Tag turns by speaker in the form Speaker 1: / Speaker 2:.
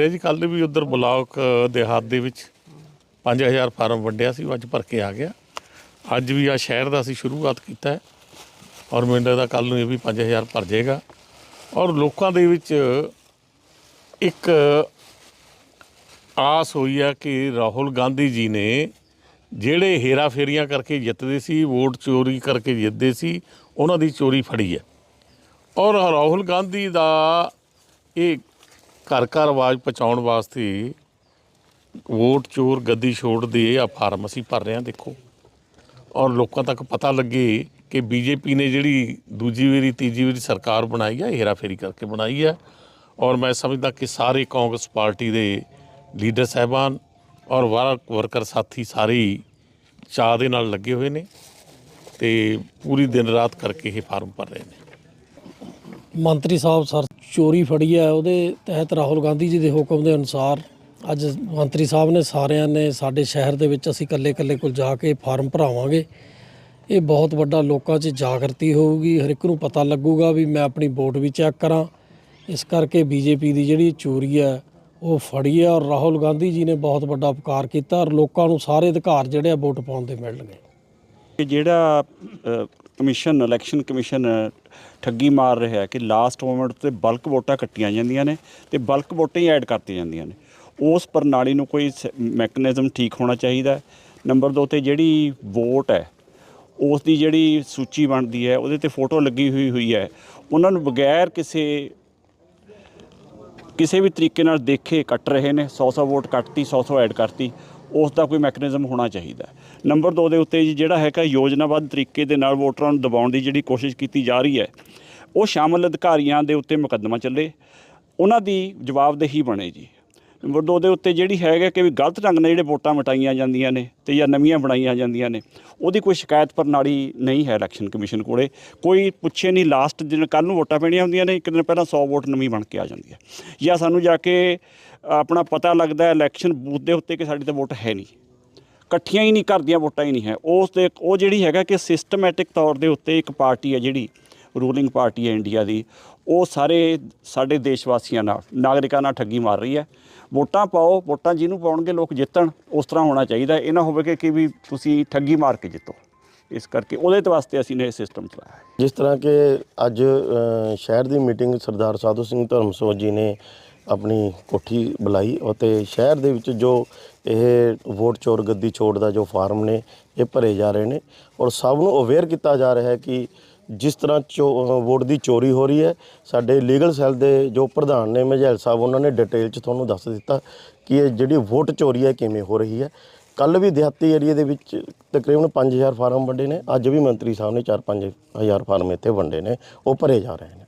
Speaker 1: ਇਹ ਜੀ ਕੱਲ ਵੀ ਉਧਰ ਬਲਾਕ ਦੇਹਾਤ ਦੇ ਵਿੱਚ 5000 ਫਾਰਮ ਵੰਡਿਆ ਸੀ, ਉਹ ਅੱਜ ਭਰ ਕੇ ਆ ਗਿਆ। ਅੱਜ ਵੀ ਆ ਸ਼ਹਿਰ ਦਾ ਅਸੀਂ ਸ਼ੁਰੂਆਤ ਕੀਤਾ ਹੈ ਔਰ ਮੈਨੂੰ ਲੱਗਦਾ ਕੱਲ ਨੂੰ ਇਹ ਵੀ 5000 ਭਰ ਜਾਏਗਾ। ਔਰ ਲੋਕਾਂ ਦੇ ਵਿੱਚ ਇੱਕ ਆਸ ਹੋਈ ਆ ਕਿ ਰਾਹੁਲ ਗਾਂਧੀ ਜੀ ਨੇ ਜਿਹੜੇ ਹੇਰਾ ਫੇਰੀਆਂ ਕਰਕੇ ਜਿੱਤਦੇ ਸੀ, ਵੋਟ ਚੋਰੀ ਕਰਕੇ ਜਿੱਤਦੇ ਸੀ, ਉਹਨਾਂ ਦੀ ਚੋਰੀ ਫੜੀ ਹੈ ਔਰ ਰਾਹੁਲ ਗਾਂਧੀ ਦਾ ਇਹ ਘਰ ਘਰ ਆਵਾਜ਼ ਪਹੁੰਚਾਉਣ ਵਾਸਤੇ ਵੋਟ ਚੋਰ ਗੱਦੀ ਛੋੜ ਦੇ ਆ ਫਾਰਮ ਅਸੀਂ ਭਰ ਰਹੇ ਹਾਂ, ਦੇਖੋ। ਔਰ ਲੋਕਾਂ ਤੱਕ ਪਤਾ ਲੱਗੇ ਕਿ ਬੀਜੇਪੀ ਨੇ ਜਿਹੜੀ ਦੂਜੀ ਵਾਰੀ, ਤੀਜੀ ਵਾਰੀ ਸਰਕਾਰ ਬਣਾਈ ਹੈ ਹੇਰਾ ਫੇਰੀ ਕਰਕੇ ਬਣਾਈ ਹੈ ਔਰ ਮੈਂ ਸਮਝਦਾ ਕਿ ਸਾਰੇ ਕਾਂਗਰਸ ਪਾਰਟੀ ਦੇ ਲੀਡਰ ਸਾਹਿਬਾਨ ਔਰ ਵਰਕਰ ਸਾਥੀ ਸਾਰੇ ਹੀ ਚਾਅ ਦੇ ਨਾਲ ਲੱਗੇ ਹੋਏ ਨੇ ਤੇ ਪੂਰੀ ਦਿਨ ਰਾਤ ਕਰਕੇ ਇਹ ਫਾਰਮ ਭਰ ਰਹੇ ਨੇ।
Speaker 2: ਮੰਤਰੀ ਸਾਹਿਬ, ਸਰ, ਚੋਰੀ ਫੜੀ ਹੈ ਉਹਦੇ ਤਹਿਤ ਰਾਹੁਲ ਗਾਂਧੀ ਜੀ ਦੇ ਹੁਕਮ ਦੇ ਅਨੁਸਾਰ ਅੱਜ ਮੰਤਰੀ ਸਾਹਿਬ ਨੇ ਸਾਰਿਆਂ ਨੇ ਸਾਡੇ ਸ਼ਹਿਰ ਦੇ ਵਿੱਚ ਅਸੀਂ ਇਕੱਲੇ-ਇਕੱਲੇ ਕੋਲ ਜਾ ਕੇ ਫਾਰਮ ਭਰਾਵਾਂਗੇ। ਇਹ ਬਹੁਤ ਵੱਡਾ ਲੋਕਾਂ 'ਚ ਜਾਗਰਤੀ ਹੋਊਗੀ, ਹਰ ਇੱਕ ਨੂੰ ਪਤਾ ਲੱਗੂਗਾ ਵੀ ਮੈਂ ਆਪਣੀ ਵੋਟ ਵੀ ਚੈੱਕ ਕਰਾਂ। ਇਸ ਕਰਕੇ ਬੀਜੇਪੀ ਦੀ ਜਿਹੜੀ ਚੋਰੀ ਹੈ, ਉਹ ਫੜੀ ਹੈ ਔਰ ਰਾਹੁਲ ਗਾਂਧੀ ਜੀ ਨੇ ਬਹੁਤ ਵੱਡਾ ਉਪਕਾਰ ਕੀਤਾ ਔਰ ਲੋਕਾਂ ਨੂੰ ਸਾਰੇ ਅਧਿਕਾਰ ਜਿਹੜੇ ਆ ਵੋਟ ਪਾਉਣ ਦੇ ਮਿਲਣਗੇ।
Speaker 3: ਕਿ ਜਿਹੜਾ ਕਮਿਸ਼ਨ, ਇਲੈਕਸ਼ਨ ਕਮਿਸ਼ਨ ਠੱਗੀ ਮਾਰ ਰਿਹਾ ਹੈ ਕਿ ਲਾਸਟ ਮੂਮੈਂਟ ਤੇ ਬਲਕ ਵੋਟਾਂ ਕੱਟੀਆਂ ਜਾਂਦੀਆਂ ਨੇ ਤੇ ਬਲਕ ਵੋਟਾਂ ਹੀ ਐਡ ਕਰਤੀਆਂ ਜਾਂਦੀਆਂ ਨੇ। ਉਸ ਪ੍ਰਣਾਲੀ ਨੂੰ ਕੋਈ ਮੈਕੈਨਿਜ਼ਮ ਠੀਕ ਹੋਣਾ ਚਾਹੀਦਾ ਨੰਬਰ 2 ਤੇ ਜਿਹੜੀ ਵੋਟ ਹੈ ਉਸ ਦੀ ਜਿਹੜੀ ਸੂਚੀ ਬਣਦੀ ਹੈ, ਉਹਦੇ ਤੇ ਫੋਟੋ ਲੱਗੀ ਹੋਈ ਹੋਈ ਹੈ। ਉਹਨਾਂ ਨੂੰ ਬਗੈਰ ਕਿਸੇ ਕਿਸੇ ਵੀ ਤਰੀਕੇ ਨਾਲ ਦੇਖੇ ਕੱਟ ਰਹੇ ਨੇ। 100 100 ਵੋਟ ਕੱਟਤੀ 100 100 ਐਡ ਕਰਤੀ। ਉਸ ਦਾ ਕੋਈ ਮੈਕੈਨਿਜ਼ਮ ਹੋਣਾ ਚਾਹੀਦਾ ਨੰਬਰ 2 ਦੇ ਉੱਤੇ ਜੀ ਜਿਹੜਾ ਹੈਗਾ ਯੋਜਨਾਬੱਧ ਤਰੀਕੇ ਦੇ ਨਾਲ ਵੋਟਰਾਂ ਨੂੰ ਦਬਾਉਣ ਦੀ ਜਿਹੜੀ ਕੋਸ਼ਿਸ਼ ਕੀਤੀ ਜਾ ਰਹੀ ਹੈ, ਉਹ ਸ਼ਾਮਲ ਅਧਿਕਾਰੀਆਂ ਦੇ ਉੱਤੇ ਮੁਕੱਦਮਾ ਚੱਲੇ। ਉਹਨਾਂ ਦੀ ਜਵਾਬਦੇਹੀ ਬਣੇ ਜੀ। ਨੰਬਰ 2 ਉੱਤੇ ਜਿਹੜੀ ਹੈਗਾ ਕਿ ਵੀ ਗਲਤ ਢੰਗ ਨਾਲ ਜਿਹੜੇ ਵੋਟਾਂ ਮਟਾਈਆਂ ਜਾਂਦੀਆਂ ਨੇ ਤੇ ਜਾਂ ਨਵੀਆਂ ਬਣਾਈਆਂ ਜਾਂਦੀਆਂ ਨੇ, ਉਹਦੀ ਕੋਈ ਸ਼ਿਕਾਇਤ ਪ੍ਰਣਾਲੀ ਨਹੀਂ ਹੈ ਇਲੈਕਸ਼ਨ ਕਮਿਸ਼ਨ ਕੋਲੇ। ਕੋਈ ਪੁੱਛੇ ਨਹੀਂ ਲਾਸਟ ਦਿਨ ਕੱਲ ਨੂੰ ਵੋਟਾਂ ਪੈਣੀਆਂ ਹੁੰਦੀਆਂ ਨੇ, ਇੱਕ ਦਿਨ ਪਹਿਲਾਂ 100 ਵੋਟ ਨਵੀਂ ਬਣ ਕੇ ਆ ਜਾਂਦੀ ਹੈ। ਜਾਂ ਸਾਨੂੰ ਜਾ ਕੇ ਆਪਣਾ ਪਤਾ ਲੱਗਦਾ ਇਲੈਕਸ਼ਨ ਬੂਥ ਦੇ ਉੱਤੇ ਕਿ ਸਾਡੀ ਤਾਂ ਵੋਟ ਹੈ ਨਹੀਂ। ਇਕੱਠੀਆਂ ਹੀ ਨਹੀਂ, ਘਰ ਦੀਆਂ ਵੋਟਾਂ ਹੀ ਨਹੀਂ ਹੈ। ਉਸ 'ਤੇ ਉਹ ਜਿਹੜੀ ਹੈਗਾ ਕਿ ਸਿਸਟਮੈਟਿਕ ਤੌਰ ਦੇ ਉੱਤੇ ਇੱਕ ਪਾਰਟੀ ਹੈ ਜਿਹੜੀ ਰੂਲਿੰਗ ਪਾਰਟੀ ਹੈ ਇੰਡੀਆ ਦੀ ਉਹ ਸਾਰੇ ਸਾਡੇ ਦੇਸ਼ ਵਾਸੀਆਂ ਨਾਲ, ਨਾਗਰਿਕਾਂ ਨਾਲ ਠੱਗੀ ਮਾਰ ਰਹੀ ਹੈ। ਵੋਟਾਂ ਪਾਓ, ਵੋਟਾਂ ਜਿਹਨੂੰ ਪਾਉਣਗੇ ਲੋਕ ਜਿੱਤਣ, ਉਸ ਤਰ੍ਹਾਂ ਹੋਣਾ ਚਾਹੀਦਾ ਇਹ ਨਾ ਹੋਵੇ ਕਿ ਵੀ ਤੁਸੀਂ ਠੱਗੀ ਮਾਰ ਕੇ ਜਿੱਤੋ। ਇਸ ਕਰਕੇ ਉਹਦੇ ਤੇ ਵਾਸਤੇ ਅਸੀਂ ਨੇ ਇਹ ਸਿਸਟਮ ਚਲਾਇਆ।
Speaker 4: ਜਿਸ ਤਰ੍ਹਾਂ ਕਿ ਅੱਜ ਸ਼ਹਿਰ ਦੀ ਮੀਟਿੰਗ ਸਰਦਾਰ ਸਾਧੂ ਸਿੰਘ ਧਰਮਸੋਤ ਜੀ ਨੇ ਆਪਣੀ ਕੋਠੀ ਬੁਲਾਈ ਅਤੇ ਸ਼ਹਿਰ ਦੇ ਵਿੱਚ ਜੋ ਇਹ ਵੋਟ ਚੋਰ ਗੱਦੀ ਛੋੜ ਦਾ ਜੋ ਫਾਰਮ ਨੇ, ਇਹ ਭਰੇ ਜਾ ਰਹੇ ਨੇ। ਔਰ ਸਭ ਨੂੰ ਅਵੇਅਰ ਕੀਤਾ ਜਾ ਰਿਹਾ ਹੈ ਕਿ ਜਿਸ ਤਰ੍ਹਾਂ ਚੋ ਵੋਟ ਦੀ ਚੋਰੀ ਹੋ ਰਹੀ ਹੈ, ਸਾਡੇ ਲੀਗਲ ਸੈੱਲ ਦੇ ਜੋ ਪ੍ਰਧਾਨ ਨੇ ਮਝੈਲ ਸਾਹਿਬ, ਉਹਨਾਂ ਨੇ ਡਿਟੇਲ 'ਚ ਤੁਹਾਨੂੰ ਦੱਸ ਦਿੱਤਾ ਕਿ ਇਹ ਜਿਹੜੀ ਵੋਟ ਚੋਰੀ ਹੈ ਕਿਵੇਂ ਹੋ ਰਹੀ ਹੈ। ਕੱਲ ਵੀ ਦਿਹਾਤੀ ਏਰੀਆ ਦੇ ਵਿੱਚ ਤਕਰੀਬਨ 5000 ਫਾਰਮ ਵੰਡੇ ਨੇ, ਅੱਜ ਵੀ ਮੰਤਰੀ ਸਾਹਿਬ ਨੇ 4-5000 ਫਾਰਮ ਇੱਥੇ ਵੰਡੇ ਨੇ, ਉਹ ਭਰੇ ਜਾ ਰਹੇ ਨੇ।